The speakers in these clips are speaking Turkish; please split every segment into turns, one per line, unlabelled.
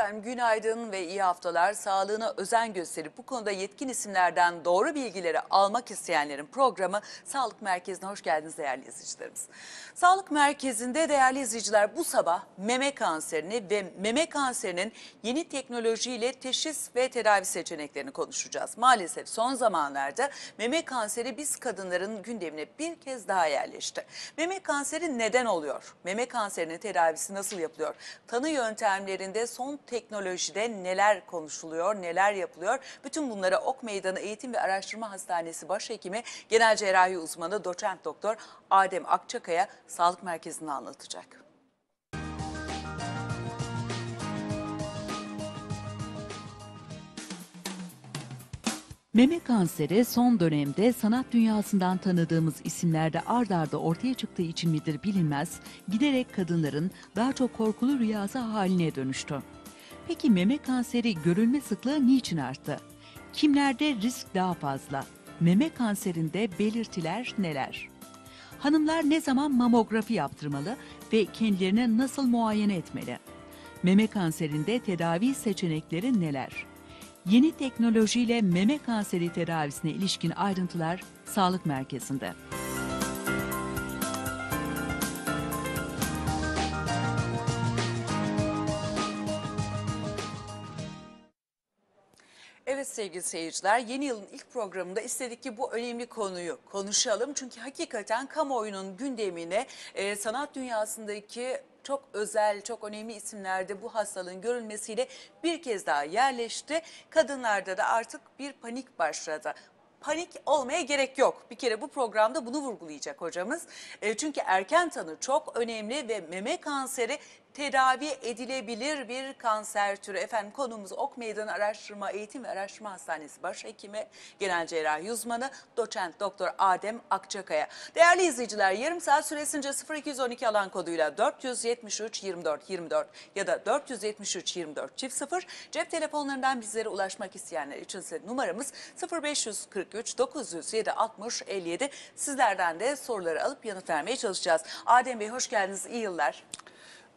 Efendim günaydın ve iyi haftalar. Sağlığına özen gösterip bu konuda yetkin isimlerden doğru bilgileri almak isteyenlerin programı Sağlık Merkezi'ne hoş geldiniz değerli izleyicilerimiz. Sağlık Merkezi'nde değerli izleyiciler bu sabah meme kanserini ve meme kanserinin yeni teknolojiyle teşhis ve tedavi seçeneklerini konuşacağız. Maalesef son zamanlarda meme kanseri biz kadınların gündemine bir kez daha yerleşti. Meme kanseri neden oluyor? Meme kanserinin tedavisi nasıl yapılıyor? Tanı yöntemlerinde son teknolojide neler konuşuluyor, neler yapılıyor? Bütün bunları Ok Meydanı Eğitim ve Araştırma Hastanesi Başhekimi Genel Cerrahi Uzmanı Doçent Doktor Adem Akçakaya Sağlık Merkezi'nde anlatacak.
Meme kanseri son dönemde sanat dünyasından tanıdığımız isimlerde ard arda ortaya çıktığı için midir bilinmez, giderek kadınların daha çok korkulu rüyası haline dönüştü. Peki meme kanseri görülme sıklığı niçin arttı? Kimlerde risk daha fazla? Meme kanserinde belirtiler neler? Hanımlar ne zaman mamografi yaptırmalı ve kendilerini nasıl muayene etmeli? Meme kanserinde tedavi seçenekleri neler? Yeni teknolojiyle meme kanseri tedavisine ilişkin ayrıntılar Sağlık Merkezi'nde.
Sevgili seyirciler yeni yılın ilk programında istedik ki bu önemli konuyu konuşalım. Çünkü hakikaten kamuoyunun gündemine e, sanat dünyasındaki çok özel, çok önemli isimlerde bu hastalığın görülmesiyle bir kez daha yerleşti. Kadınlarda da artık bir panik başladı. Panik olmaya gerek yok. Bir kere bu programda bunu vurgulayacak hocamız. E, çünkü erken tanı çok önemli ve meme kanseri tedavi edilebilir bir kanser türü. Efendim konumuz Ok Meydanı Araştırma Eğitim ve Araştırma Hastanesi Başhekimi, Genel Cerrahi Uzmanı, Doçent Doktor Adem Akçakaya. Değerli izleyiciler yarım saat süresince 0212 alan koduyla 473 24 24 ya da 473 24 çift 0 cep telefonlarından bizlere ulaşmak isteyenler için ise numaramız 0543 907 60 57. Sizlerden de soruları alıp yanıt vermeye çalışacağız. Adem Bey hoş geldiniz. İyi yıllar.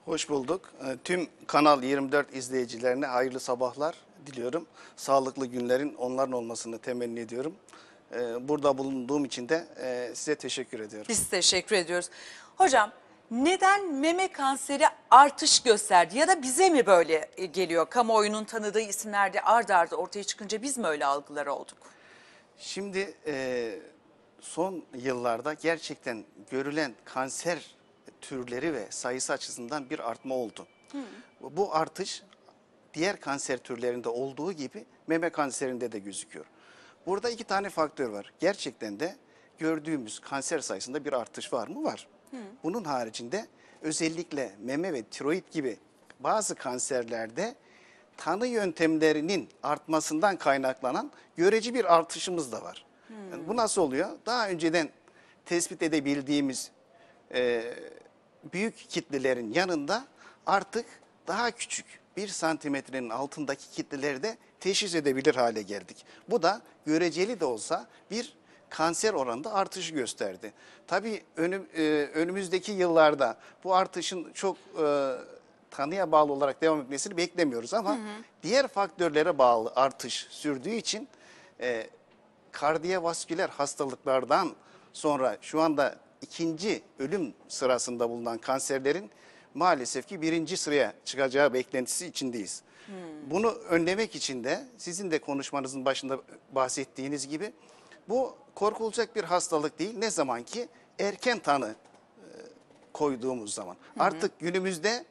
Hoş bulduk. Ee, Tüm Kanal 24 izleyicilerine hayırlı sabahlar diliyorum. Sağlıklı günlerin onların olmasını temenni ediyorum. Ee, Burada bulunduğum için de e, size teşekkür ediyorum.
Biz teşekkür ediyoruz. Hocam neden meme kanseri artış gösterdi ya da bize mi böyle geliyor? Kamuoyunun tanıdığı isimlerde ard arda ortaya çıkınca biz mi öyle algılar olduk?
Şimdi e, son yıllarda gerçekten görülen kanser türleri ve sayısı açısından bir artma oldu. Bu artış diğer kanser türlerinde olduğu gibi meme kanserinde de gözüküyor. Burada iki tane faktör var. Gerçekten de gördüğümüz kanser sayısında bir artış var mı? Var. Bunun haricinde özellikle meme ve tiroid gibi bazı kanserlerde tanı yöntemlerinin artmasından kaynaklanan göreci bir artışımız da var. Yani bu nasıl oluyor? Daha önceden tespit edebildiğimiz e, büyük kitlelerin yanında artık daha küçük bir santimetrenin altındaki kitleleri de teşhis edebilir hale geldik. Bu da göreceli de olsa bir kanser oranında artışı gösterdi. Tabii önüm, e, önümüzdeki yıllarda bu artışın çok e, tanıya bağlı olarak devam etmesini beklemiyoruz ama diğer faktörlere bağlı artış sürdüğü için e, kardiyovasküler hastalıklardan sonra şu anda ikinci ölüm sırasında bulunan kanserlerin maalesef ki birinci sıraya çıkacağı beklentisi içindeyiz. Bunu önlemek için de sizin de konuşmanızın başında bahsettiğiniz gibi bu korkulacak bir hastalık değil. Ne zaman ki erken tanı e, koyduğumuz zaman. Artık günümüzde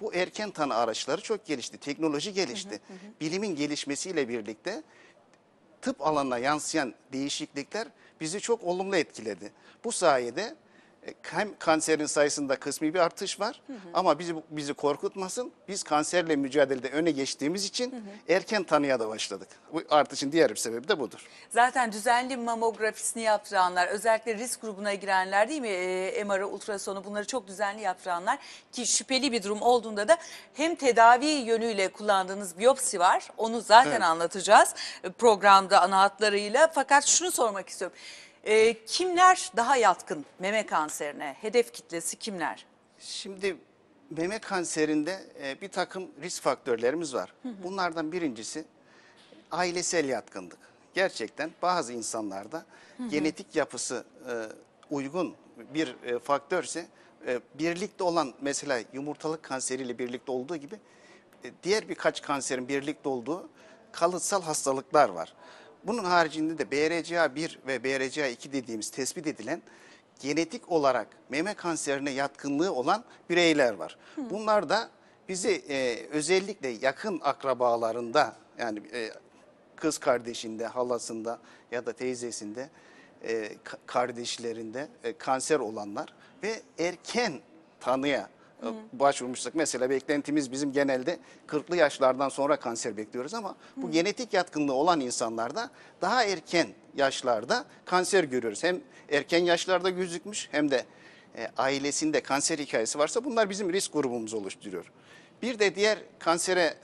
bu erken tanı araçları çok gelişti. Teknoloji gelişti. Bilimin gelişmesiyle birlikte tıp alanına yansıyan değişiklikler bizi çok olumlu etkiledi. Bu sayede hem kanserin sayısında kısmi bir artış var ama bizi bizi korkutmasın. Biz kanserle mücadelede öne geçtiğimiz için erken tanıya da başladık. Bu artışın diğer bir sebebi de budur.
Zaten düzenli mamografisini yaptıranlar, özellikle risk grubuna girenler değil mi? E, MR'ı, ultrasonu bunları çok düzenli yaptıranlar ki şüpheli bir durum olduğunda da hem tedavi yönüyle kullandığınız biyopsi var. Onu zaten
Evet.
anlatacağız e, programda ana hatlarıyla. Fakat şunu sormak istiyorum. E, kimler daha yatkın meme kanserine? Hedef kitlesi kimler?
Şimdi Meme kanserinde e, bir takım risk faktörlerimiz var. Bunlardan birincisi ailesel yatkınlık. Gerçekten bazı insanlarda genetik yapısı e, uygun bir e, faktörse e, birlikte olan mesela yumurtalık kanseriyle birlikte olduğu gibi e, diğer birkaç kanserin birlikte olduğu kalıtsal hastalıklar var. Bunun haricinde de BRCA1 ve BRCA2 dediğimiz tespit edilen genetik olarak meme kanserine yatkınlığı olan bireyler var. Bunlar da bizi e, özellikle yakın akrabalarında yani e, kız kardeşinde, halasında ya da teyzesinde, e, ka- kardeşlerinde e, kanser olanlar ve erken tanıya e, başvurmuşsak mesela beklentimiz bizim genelde 40'lı yaşlardan sonra kanser bekliyoruz ama bu genetik yatkınlığı olan insanlarda daha erken yaşlarda kanser görüyoruz. Hem erken yaşlarda gözükmüş hem de e, ailesinde kanser hikayesi varsa bunlar bizim risk grubumuzu oluşturuyor. Bir de diğer kansere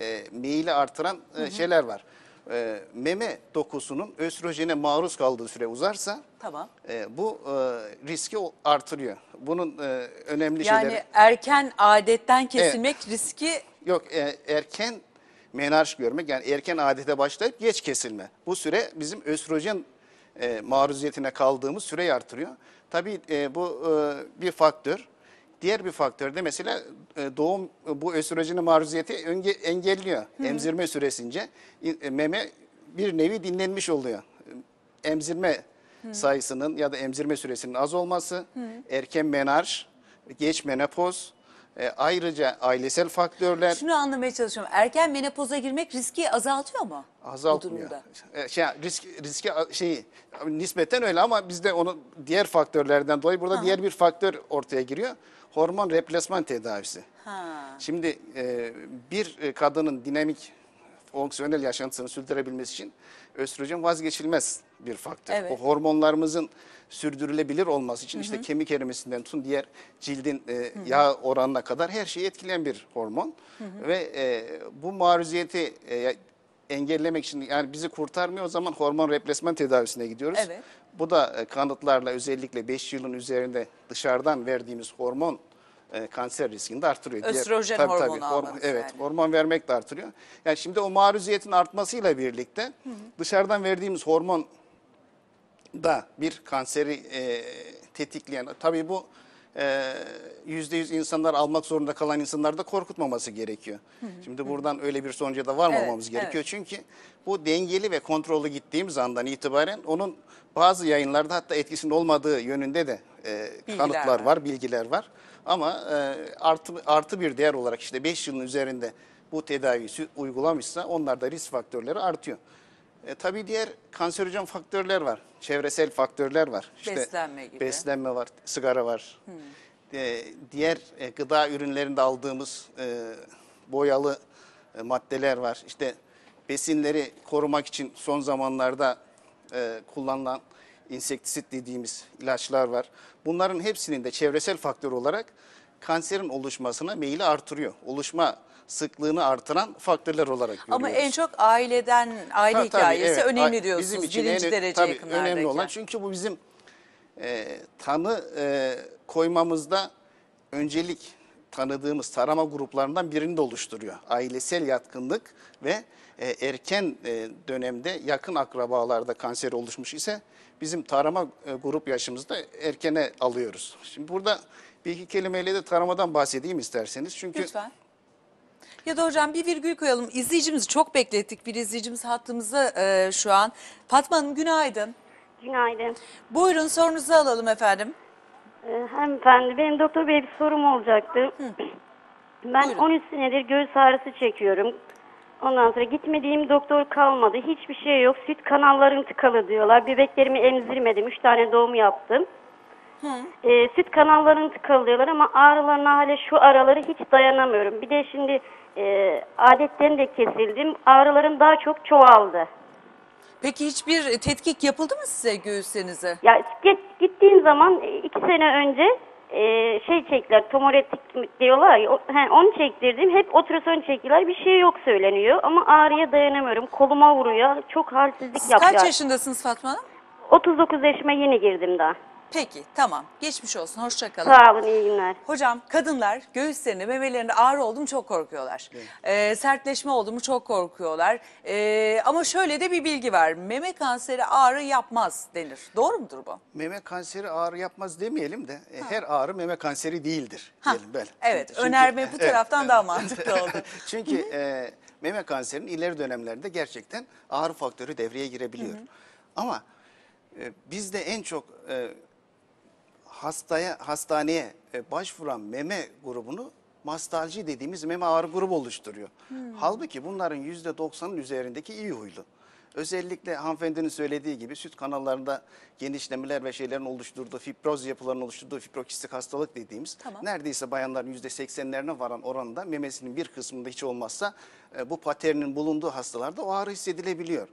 e, meyili artıran e, şeyler var. E, meme dokusunun östrojene maruz kaldığı süre uzarsa
Tamam.
e, bu e, riski o- artırıyor. Bunun e, önemli
Yani
şeyleri
erken adetten kesilmek riski
yok e, erken menarş görmek yani erken adete başlayıp geç kesilme. Bu süre bizim östrojen e, maruziyetine kaldığımız süreyi artırıyor. Tabii e, bu e, bir faktör. Diğer bir faktör de mesela e, doğum e, bu östrojenin maruziyeti engelliyor. Emzirme süresince e, meme bir nevi dinlenmiş oluyor. Emzirme sayısının ya da emzirme süresinin az olması, erken menarş, geç menopoz, e, ayrıca ailesel faktörler
şunu anlamaya çalışıyorum. Erken menopoza girmek riski azaltıyor mu?
Azaltmıyor. E, Şey, risk riski şey nispeten öyle ama bizde onu diğer faktörlerden dolayı burada diğer bir faktör ortaya giriyor. Hormon replasman tedavisi.
Ha.
Şimdi e, bir e, kadının dinamik fonksiyonel yaşantısını sürdürebilmesi için östrojen vazgeçilmez bir faktör.
Evet.
O hormonlarımızın sürdürülebilir olması için işte kemik erimesinden tutun diğer cildin e, yağ oranına kadar her şeyi etkileyen bir hormon. Ve e, bu maruziyeti e, engellemek için yani bizi kurtarmıyor o zaman hormon replasman tedavisine gidiyoruz.
Evet.
Bu da e, kanıtlarla özellikle 5 yılın üzerinde dışarıdan verdiğimiz hormon e, kanser riskini de artırıyor.
Östrojen hormonu almanız
Evet,
yani.
hormon vermek de artırıyor. Yani şimdi o maruziyetin artmasıyla birlikte dışarıdan verdiğimiz hormon da bir kanseri e, tetikleyen. Tabii bu e, yüzde yüz insanlar almak zorunda kalan insanları da korkutmaması gerekiyor. Şimdi buradan öyle bir sonuca da varmamamız
Evet,
gerekiyor. Çünkü bu dengeli ve kontrollü gittiğimiz andan itibaren onun bazı yayınlarda hatta etkisinin olmadığı yönünde de e,
Bilgiler
kanıtlar
var.
var, bilgiler var. Ama e, artı artı bir değer olarak işte 5 yılın üzerinde bu tedaviyi sü- uygulamışsa onlarda risk faktörleri artıyor. E, tabii diğer kanserojen faktörler var. Çevresel faktörler var.
Beslenme gibi.
Beslenme var, sigara var. E, diğer e, gıda ürünlerinde aldığımız e, boyalı e, maddeler var. İşte besinleri korumak için son zamanlarda e, kullanılan insektisit dediğimiz ilaçlar var. Bunların hepsinin de çevresel faktör olarak kanserin oluşmasına meyili artırıyor. Oluşma sıklığını artıran faktörler olarak görüyoruz.
Ama en çok aileden, aile
tabii,
hikayesi
evet.
önemli diyorsunuz.
Bizim için
birinci
en-
derece
tabii önemli olan çünkü bu bizim e, tanı e, koymamızda öncelik tanıdığımız tarama gruplarından birini de oluşturuyor. Ailesel yatkınlık ve e, erken e, dönemde yakın akrabalarda kanser oluşmuş ise bizim tarama e, grup yaşımızda erkene alıyoruz. Şimdi burada bir iki kelimeyle de taramadan bahsedeyim isterseniz. Çünkü
Lütfen. Ya da hocam bir virgül koyalım. İzleyicimizi çok beklettik. Bir izleyicimiz hattımızda e, şu an. Fatma Hanım günaydın.
Günaydın.
Buyurun sorunuzu alalım efendim.
Ee, hanımefendi benim doktor bey bir sorum olacaktı. Ben
Buyurun.
13 senedir göğüs ağrısı çekiyorum. Ondan sonra gitmediğim doktor kalmadı. Hiçbir şey yok. Süt kanallarım tıkalı diyorlar. Bebeklerimi emzirmedim. 3 tane doğum yaptım. Ee, süt kanallarım tıkalı diyorlar ama ağrılarına hala şu araları hiç dayanamıyorum. Bir de şimdi e, adetten de kesildim. Ağrılarım daha çok çoğaldı.
Peki hiçbir tetkik yapıldı mı size göğüslerinize?
Ya git, gittiğim zaman e, iki sene önce e, şey çektiler, tomoretik diyorlar ya, o- he, onu çektirdim. Hep ultrason çektiler, bir şey yok söyleniyor ama ağrıya dayanamıyorum. Koluma vuruyor, çok halsizlik
Siz
yapıyor.
kaç yaşındasınız Fatma Hanım?
39 yaşıma yeni girdim daha.
Peki tamam geçmiş olsun hoşçakalın.
Sağ olun iyi günler.
Hocam kadınlar göğüslerinde memelerinde ağrı oldu mu çok korkuyorlar. Ee, sertleşme oldu mu çok korkuyorlar. Ee, ama şöyle de bir bilgi var. Meme kanseri ağrı yapmaz denir. Doğru mudur bu?
Meme kanseri ağrı yapmaz demeyelim de e, her ağrı meme kanseri değildir diyelim böyle.
Evet
Çünkü-
önerme bu
Evet,
taraftan
evet.
daha mantıklı oldu.
Çünkü e, meme kanserinin ileri dönemlerinde gerçekten ağrı faktörü devreye girebiliyor. Ama e, bizde en çok e, hastaya hastaneye e, başvuran meme grubunu mastalji dediğimiz meme ağrı grubu oluşturuyor. Halbuki bunların yüzde doksanın üzerindeki iyi huylu. Özellikle hanımefendinin söylediği gibi süt kanallarında genişlemeler ve şeylerin oluşturduğu fibroz yapılarının oluşturduğu fibrokistik hastalık dediğimiz
Tamam.
neredeyse bayanların yüzde seksenlerine varan oranda memesinin bir kısmında hiç olmazsa e, bu paternin bulunduğu hastalarda o ağrı hissedilebiliyor.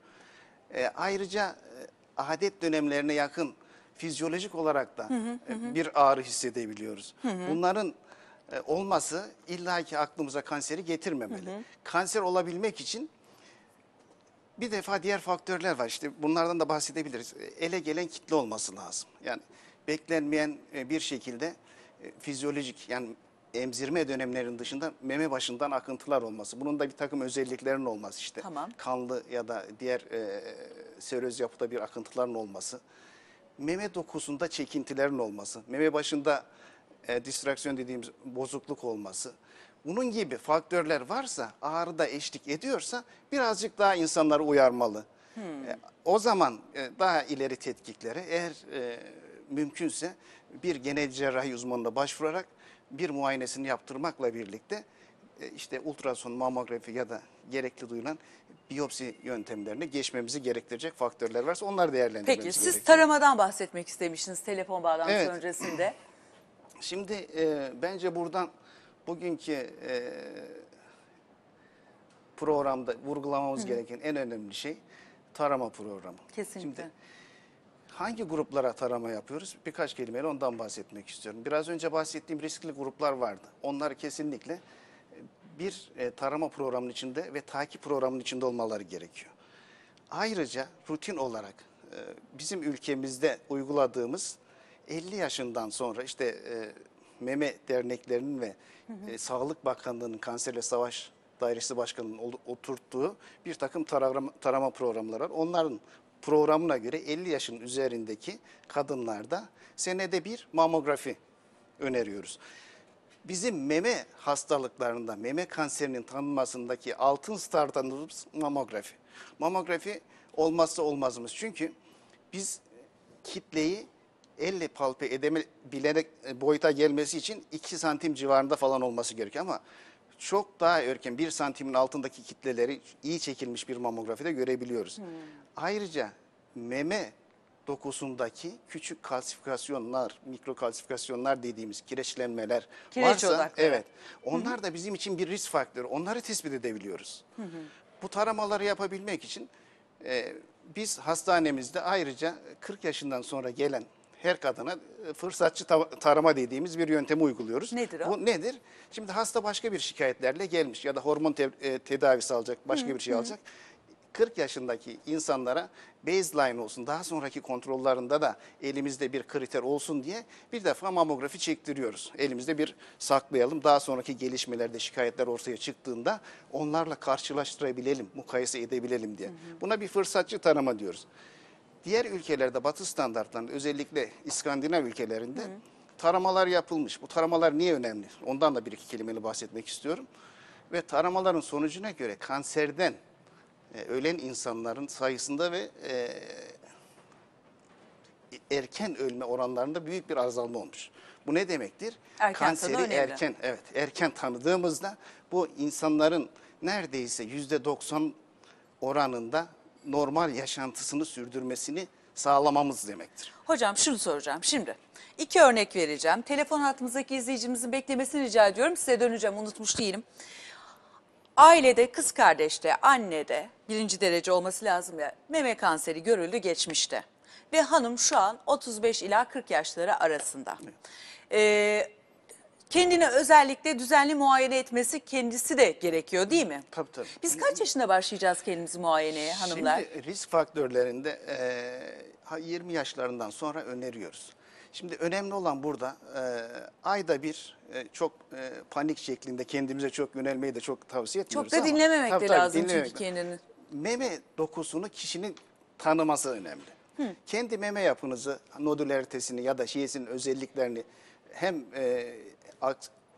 E, ayrıca e, adet dönemlerine yakın fizyolojik olarak da e, bir ağrı hissedebiliyoruz. Bunların e, olması illaki aklımıza kanseri getirmemeli. Kanser olabilmek için bir defa diğer faktörler var. İşte bunlardan da bahsedebiliriz. E, Ele gelen kitle olması lazım. Yani beklenmeyen bir şekilde fizyolojik yani emzirme dönemlerinin dışında meme başından akıntılar olması. Bunun da bir takım özelliklerinin olması işte.
Tamam.
Kanlı ya da diğer e, seröz yapıda bir akıntıların olması. Meme dokusunda çekintilerin olması. Meme başında e, distraksiyon dediğimiz bozukluk olması. Bunun gibi faktörler varsa, ağrı da eşlik ediyorsa birazcık daha insanları uyarmalı. E, o zaman e, daha ileri tetkiklere eğer e, mümkünse bir genel cerrahi uzmanına başvurarak bir muayenesini yaptırmakla birlikte e, işte ultrason, mamografi ya da gerekli duyulan biyopsi yöntemlerine geçmemizi gerektirecek faktörler varsa onları değerlendirmemiz
Peki siz
gerekiyor.
taramadan bahsetmek istemiştiniz telefon bağlantısı
Evet.
öncesinde.
Şimdi e, bence buradan bugünkü e, programda vurgulamamız gereken en önemli şey tarama programı.
Kesinlikle.
Şimdi hangi gruplara tarama yapıyoruz? Birkaç kelimeyle ondan bahsetmek istiyorum. Biraz önce bahsettiğim riskli gruplar vardı. Onlar kesinlikle bir e, tarama programının içinde ve takip programının içinde olmaları gerekiyor. Ayrıca rutin olarak e, bizim ülkemizde uyguladığımız 50 yaşından sonra işte e, meme derneklerinin ve e, Sağlık Bakanlığı'nın Kanserle Savaş Dairesi Başkanı'nın oturttuğu bir takım tarama, tarama programları var. Onların programına göre 50 yaşın üzerindeki kadınlarda senede bir mamografi öneriyoruz. Bizim meme hastalıklarında, meme kanserinin tanınmasındaki altın standartımız mamografi. Mamografi olmazsa olmazımız. Çünkü biz kitleyi elle palpe edebilerek e, boyuta gelmesi için 2 santim civarında falan olması gerekiyor ama çok daha erken 1 santimin altındaki kitleleri iyi çekilmiş bir mamografide görebiliyoruz. Ayrıca meme dokusundaki küçük kalsifikasyonlar, mikrokalsifikasyonlar dediğimiz kireçlenmeler
Kireç
varsa
odaklı.
evet onlar da bizim için bir risk faktörü. Onları tespit edebiliyoruz. Bu taramaları yapabilmek için e, biz hastanemizde ayrıca 40 yaşından sonra gelen her kadına e, fırsatçı ta- tarama dediğimiz bir yöntemi uyguluyoruz.
Nedir o?
Bu nedir? Şimdi hasta başka bir şikayetlerle gelmiş ya da hormon te- e, tedavisi alacak, başka bir şey alacak. 40 yaşındaki insanlara baseline olsun, daha sonraki kontrollerinde da elimizde bir kriter olsun diye bir defa mamografi çektiriyoruz. Elimizde bir saklayalım. Daha sonraki gelişmelerde şikayetler ortaya çıktığında onlarla karşılaştırabilelim, mukayese edebilelim diye. Buna bir fırsatçı tanıma diyoruz. Diğer ülkelerde batı standartlarında özellikle İskandinav ülkelerinde taramalar yapılmış. Bu taramalar niye önemli? Ondan da bir iki kelimeyle bahsetmek istiyorum. Ve taramaların sonucuna göre kanserden e, ölen insanların sayısında ve e, erken ölme oranlarında büyük bir azalma olmuş. Bu ne demektir?
Erken
Kanseri erken evet erken tanıdığımızda bu insanların neredeyse yüzde 90 oranında normal yaşantısını sürdürmesini sağlamamız demektir.
Hocam şunu soracağım. Şimdi iki örnek vereceğim. Telefon hattımızdaki izleyicimizin beklemesini rica ediyorum. Size döneceğim unutmuş değilim. Ailede, kız kardeşte, annede birinci derece olması lazım ya meme kanseri görüldü geçmişte. Ve hanım şu an 35 ila 40 yaşları arasında. Ee, kendine özellikle düzenli muayene etmesi kendisi de gerekiyor değil mi?
Tabii tabii.
Biz kaç yaşında başlayacağız kendimizi muayeneye hanımlar?
Şimdi risk faktörlerinde ha, 20 yaşlarından sonra öneriyoruz. Şimdi önemli olan burada e, ayda bir e, çok e, panik şeklinde kendimize çok yönelmeyi de çok tavsiye etmiyoruz.
Çok da
ama-
dinlememek
Tabii,
de
tabii,
lazım
dinlememek
çünkü kendini.
meme dokusunu kişinin tanıması önemli. Kendi meme yapınızı, nodülaritesini ya da şiyesinin özelliklerini hem e,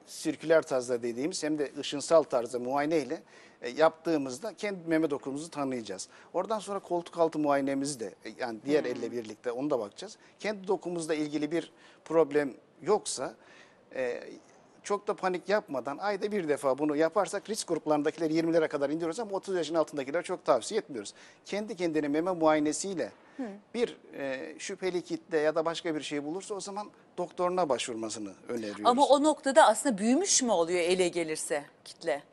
sirküler tarzda dediğimiz hem de ışınsal tarzda muayene ile e, yaptığımızda kendi meme dokumuzu tanıyacağız. Oradan sonra koltuk altı muayenemizi de e, yani diğer elle birlikte onu da bakacağız. Kendi dokumuzla ilgili bir problem yoksa e, çok da panik yapmadan ayda bir defa bunu yaparsak risk gruplarındakileri 20'lere kadar indiriyoruz ama 30 yaşın altındakileri çok tavsiye etmiyoruz. Kendi kendine meme muayenesiyle bir e, şüpheli kitle ya da başka bir şey bulursa o zaman doktoruna başvurmasını öneriyoruz.
Ama o noktada aslında büyümüş mü oluyor ele gelirse kitle?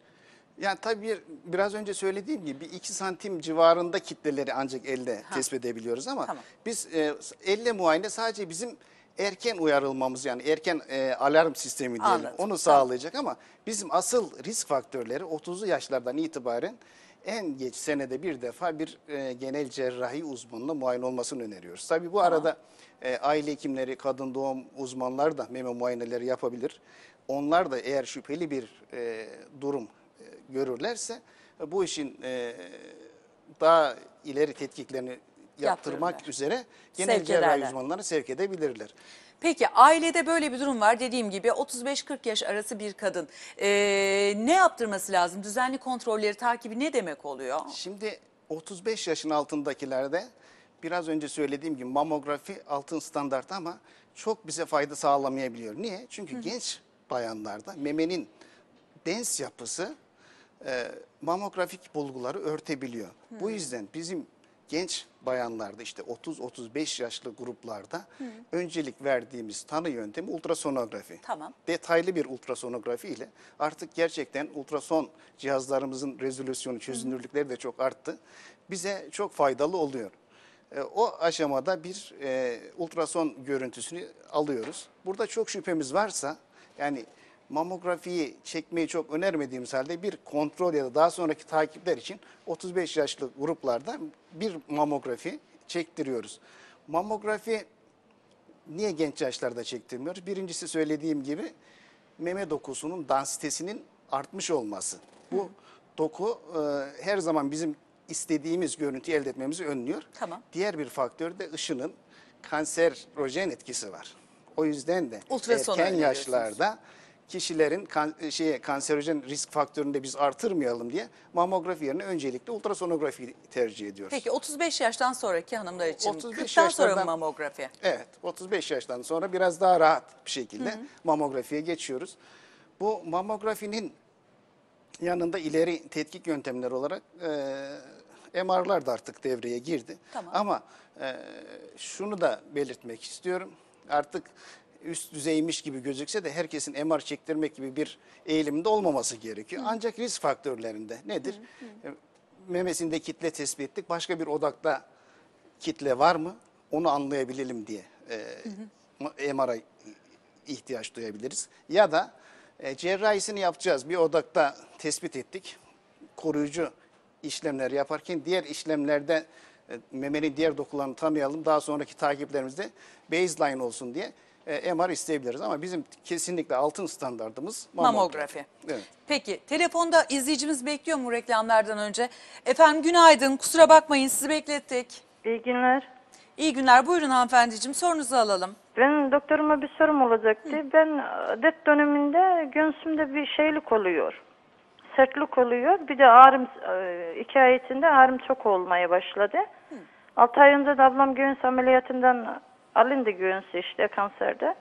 Yani tabii bir, biraz önce söylediğim gibi 2 santim civarında kitleleri ancak elde tespit edebiliyoruz ama
Tamam.
biz e, elle muayene sadece bizim erken uyarılmamız yani erken e, alarm sistemi diyelim
Anladım.
onu
Tamam.
sağlayacak ama bizim asıl risk faktörleri 30'lu yaşlardan itibaren en geç senede bir defa bir e, genel cerrahi uzmanına muayene olmasını öneriyoruz. Tabii bu arada e, aile hekimleri, kadın doğum uzmanları da meme muayeneleri yapabilir. Onlar da eğer şüpheli bir e, durum görürlerse e, bu işin e, daha ileri tetkiklerini yaptırmak üzere genel
Sevk
cerrahi
ederler.
uzmanlarını sevk edebilirler.
Peki ailede böyle bir durum var. Dediğim gibi 35-40 yaş arası bir kadın. Ee, ne yaptırması lazım? Düzenli kontrolleri, takibi ne demek oluyor?
Şimdi 35 yaşın altındakilerde biraz önce söylediğim gibi mamografi altın standart ama çok bize fayda sağlamayabiliyor. Niye? Çünkü genç bayanlarda memenin dens yapısı e, mamografik bulguları örtebiliyor. Bu yüzden bizim genç bayanlarda işte 30-35 yaşlı gruplarda öncelik verdiğimiz tanı yöntemi ultrasonografi.
Tamam.
Detaylı bir ultrasonografi ile artık gerçekten ultrason cihazlarımızın rezolüsyonu, çözünürlükleri de çok arttı. Bize çok faydalı oluyor. E, O aşamada bir e, ultrason görüntüsünü alıyoruz. Burada çok şüphemiz varsa yani mamografiyi çekmeyi çok önermediğimiz halde bir kontrol ya da daha sonraki takipler için 35 yaşlı gruplarda bir mamografi çektiriyoruz. Mamografi niye genç yaşlarda çektirmiyoruz? Birincisi söylediğim gibi meme dokusunun dansitesinin artmış olması. Bu doku e, her zaman bizim istediğimiz görüntüyü elde etmemizi önlüyor.
Tamam.
Diğer bir faktör de ışının kanserojen etkisi var. O yüzden de
Ultrason
erken yaşlarda kişilerin kan, şey, kanserojen risk faktörünü de biz artırmayalım diye mamografi yerine öncelikle ultrasonografi tercih ediyoruz.
Peki 35 yaştan sonraki hanımlar için
35
40'tan sonra mı mamografi?
Evet, 35 yaştan sonra biraz daha rahat bir şekilde mamografiye geçiyoruz. Bu mamografinin yanında ileri tetkik yöntemleri olarak e, MR'lar da artık devreye girdi.
Tamam.
Ama e, şunu da belirtmek istiyorum. Artık üst düzeymiş gibi gözükse de herkesin MR çektirmek gibi bir eğilimde olmaması gerekiyor. Ancak risk faktörlerinde nedir? E, Memesinde kitle tespit ettik. Başka bir odakta kitle var mı? Onu anlayabilelim diye e, MR'a ihtiyaç duyabiliriz. Ya da e, cerrahisini yapacağız. Bir odakta tespit ettik. Koruyucu işlemler yaparken diğer işlemlerde e, memenin diğer dokularını tanıyalım. Daha sonraki takiplerimizde baseline olsun diye e, MR isteyebiliriz. Ama bizim kesinlikle altın standartımız mamografi.
Mamografi.
Evet.
Peki telefonda izleyicimiz bekliyor mu reklamlardan önce? Efendim günaydın kusura bakmayın sizi beklettik.
İyi günler.
İyi günler buyurun hanımefendiciğim sorunuzu alalım.
Ben doktoruma bir sorum olacaktı. Ben adet döneminde göğsümde bir şeylik oluyor. Sertlik oluyor. Bir de ağrım, e, iki ay içinde ağrım çok olmaya başladı. Altı ay önce de ablam göğüs ameliyatından alındı göğüsü işte kanserde.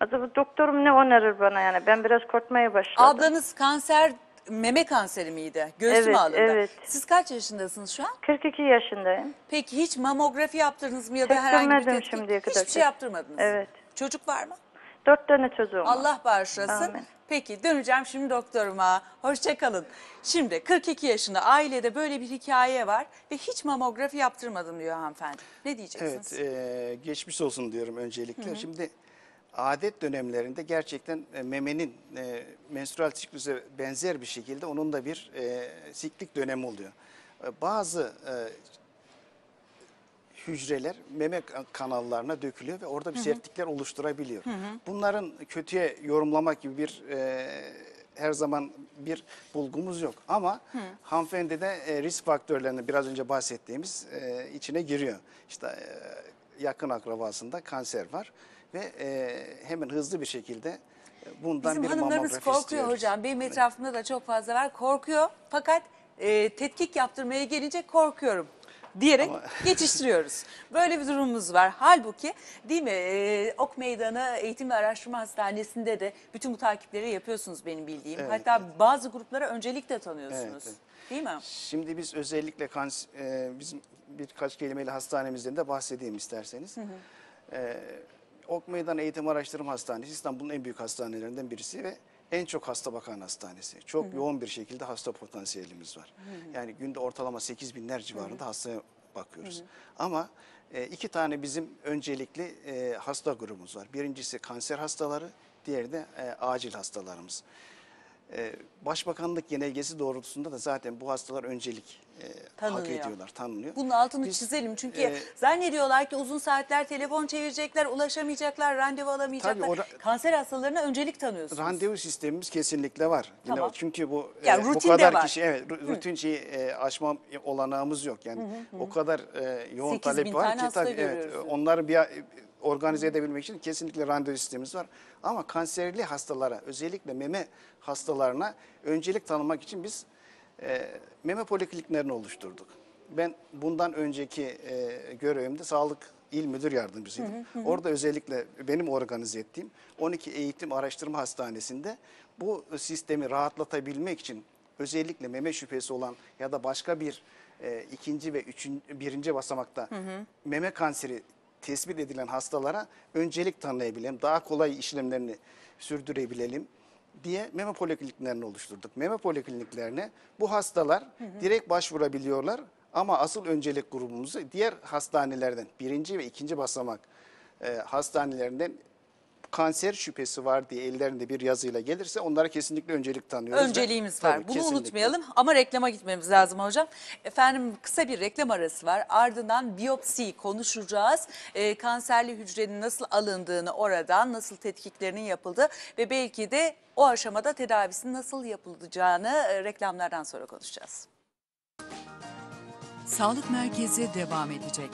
Acaba doktorum ne önerir bana yani? Ben biraz korkmaya başladım.
Ablanız kanser meme kanseri miydi? Göğsü mü
Evet,
alındı?
evet.
Siz kaç yaşındasınız şu an?
42 yaşındayım.
Peki hiç mamografi yaptırdınız mı ya da herhangi bir tetkik?
şimdiye kadar.
Hiçbir şey yaptırmadınız.
Evet.
Çocuk var mı?
Dört tane çocuğum var.
Allah bağışlasın.
Amin.
Peki döneceğim şimdi doktoruma. Hoşçakalın. Şimdi 42 yaşında ailede böyle bir hikaye var ve hiç mamografi yaptırmadım diyor hanımefendi. Ne diyeceksiniz?
Evet, e, geçmiş olsun diyorum öncelikle. Şimdi adet dönemlerinde gerçekten e, memenin e, menstrual siklüse benzer bir şekilde onun da bir e, siklik dönemi oluyor. E, bazı e, hücreler meme kan- kanallarına dökülüyor ve orada bir sertlikler oluşturabiliyor. Bunların kötüye yorumlamak gibi bir e, her zaman bir bulgumuz yok. Ama hanımefendide e, risk faktörlerinin biraz önce bahsettiğimiz e, içine giriyor. İşte e, yakın akrabasında kanser var ve e, hemen hızlı bir şekilde e, bundan
Bizim
bir
hanımlarımız korkuyor
istiyoruz.
hocam. Benim etrafımda da çok fazla var. Korkuyor fakat e, tetkik yaptırmaya gelince korkuyorum diyerek
Ama-
geçiştiriyoruz. Böyle bir durumumuz var. Halbuki değil mi e, Ok Meydanı Eğitim ve Araştırma Hastanesi'nde de bütün bu takipleri yapıyorsunuz benim bildiğim.
Evet,
Hatta bazı gruplara öncelik de tanıyorsunuz.
Evet, evet.
Değil mi?
Şimdi biz özellikle kans, e, bizim birkaç kelimeyle hastanemizden de bahsedeyim isterseniz. E, Ok Meydan Eğitim Araştırma Hastanesi İstanbul'un en büyük hastanelerinden birisi ve en çok hasta bakan hastanesi. Çok yoğun bir şekilde hasta potansiyelimiz var. Yani günde ortalama 8 binler civarında hastaya bakıyoruz. Ama e, iki tane bizim öncelikli e, hasta grubumuz var. Birincisi kanser hastaları, diğeri de e, acil hastalarımız. Ee, Başbakanlık genelgesi doğrultusunda da zaten bu hastalar öncelik e, hak ediyorlar, tanınıyor.
Bunun altını
Biz,
çizelim çünkü
e,
zannediyorlar ki uzun saatler telefon çevirecekler, ulaşamayacaklar, randevu alamayacaklar.
Tabii o
Kanser hastalarına öncelik tanıyorsunuz.
Randevu sistemimiz kesinlikle var. Yine
Tamam.
çünkü bu e,
Yani
bu
rutinde
kadar kişi evet ru- rutin şeyi e, aşma olanağımız yok. Yani o kadar e, yoğun
8
talep var ki tabii evet onları bir organize edebilmek için kesinlikle randevu sistemimiz var. Ama kanserli hastalara özellikle meme hastalarına öncelik tanımak için biz e, meme polikliniklerini oluşturduk. Ben bundan önceki e, görevimde sağlık il müdür yardımcısıydım. Orada özellikle benim organize ettiğim 12 eğitim araştırma hastanesinde bu sistemi rahatlatabilmek için özellikle meme şüphesi olan ya da başka bir e, ikinci ve üçüncü, birinci basamakta meme kanseri tespit edilen hastalara öncelik tanıyabilelim, daha kolay işlemlerini sürdürebilelim diye meme polikliniklerini oluşturduk. Meme polikliniklerine bu hastalar direkt başvurabiliyorlar ama asıl öncelik grubumuzu diğer hastanelerden birinci ve ikinci basamak e, hastanelerinden kanser şüphesi var diye ellerinde bir yazıyla gelirse onlara kesinlikle öncelik tanıyoruz. ve-
Önceliğimiz var.
Tabii,
Bunu
kesinlikle.
unutmayalım ama reklama gitmemiz lazım hocam. Efendim kısa bir reklam arası var. Ardından biyopsi konuşacağız. Ee, kanserli hücrenin nasıl alındığını oradan, nasıl tetkiklerinin yapıldığı ve belki de o aşamada tedavisinin nasıl yapılacağını e, reklamlardan sonra konuşacağız.
Sağlık merkezi devam edecek.